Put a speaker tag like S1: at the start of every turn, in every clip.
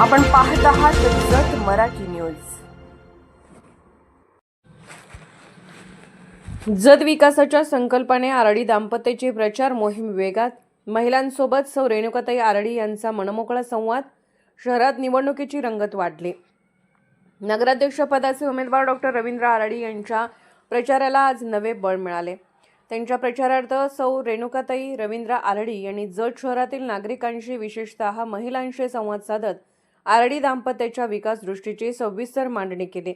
S1: आपण पाहत आहात जत मराठी न्यूज. जत विकासाच्या संकल्पाने आरडी दाम्पत्याची प्रचार मोहीम वेगात. महिलांसोबत सौ रेणुकाताई आरडी यांचा मनमोकळा संवाद. शहरात निवडणुकीची रंगत वाढली. नगराध्यक्षपदाचे उमेदवार डॉक्टर रवींद्र आराडी यांच्या प्रचाराला आज नवे बळ मिळाले. त्यांच्या प्रचारार्थ सौ रेणुकाताई रवींद्र आरडी यांनी जत शहरातील नागरिकांशी विशेषतः महिलांशी संवाद साधत आरडी दाम्पत्याच्या विकास दृष्टीची सविस्तर मांडणी केली.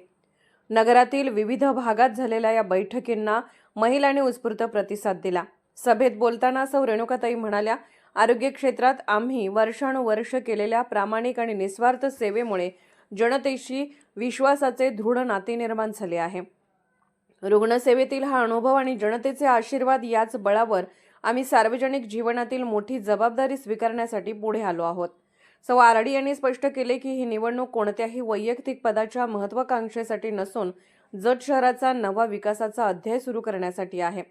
S1: नगरातील विविध भागात झालेल्या या बैठकींना महिलांनी उत्स्फूर्त प्रतिसाद दिला. सभेत बोलताना सौ रेणुकाताई म्हणाल्या आरोग्य क्षेत्रात आम्ही वर्षानुवर्ष केलेल्या प्रामाणिक आणि निस्वार्थ सेवेमुळे जनतेशी विश्वासाचे दृढ नाते निर्माण झाले आहे. रुग्णसेवेतील हा अनुभव आणि जनतेचे आशीर्वाद याच बळावर आम्ही सार्वजनिक जीवनातील मोठी जबाबदारी स्वीकारण्यासाठी पुढे आलो आहोत. सौ आराडी यांनी स्पष्ट केले की ही निवडणूक कोणत्याही वैयक्तिक पदाच्या महत्वाकांक्षेसाठी नसून जत शहराचा नवा विकासाचा अध्याय सुरू करण्यासाठी आहे.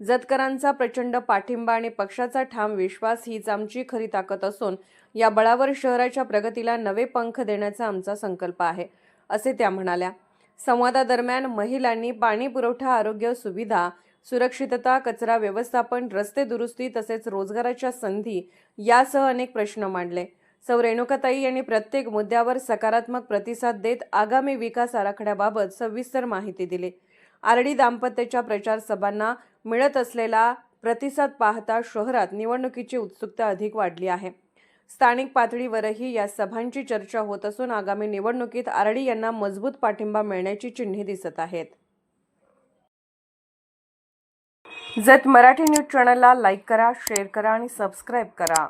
S1: जतकरांचा प्रचंड पाठिंबा आणि पक्षाचा ठाम विश्वास हीच आमची खरी ताकद असून या बळावर शहराच्या प्रगतीला नवे पंख देण्याचा आमचा संकल्प आहे असे त्या म्हणाल्या. संवादादरम्यान महिलांनी पाणी पुरवठा आरोग्य सुविधा सुरक्षितता कचरा व्यवस्थापन रस्ते दुरुस्ती तसेच रोजगाराच्या संधी यासह अनेक प्रश्न मांडले. सौ रेणुकाताई यांनी प्रत्येक मुद्द्यावर सकारात्मक प्रतिसाद देत आगामी विकास आराखड्याबाबत सविस्तर माहिती दिली. आरडी दाम्पत्याच्या प्रचार सभांना मिळत असलेला प्रतिसाद पाहता शहरात निवडणुकीची उत्सुकता अधिक वाढली आहे. स्थानिक पातळीवरही या सभांची चर्चा होत असून आगामी निवडणुकीत आरडी यांना मजबूत पाठिंबा मिळण्याची चिन्हे दिसत आहेत. जत मराठी न्यूज चॅनलला लाईक करा शेअर करा आणि सबस्क्राईब करा.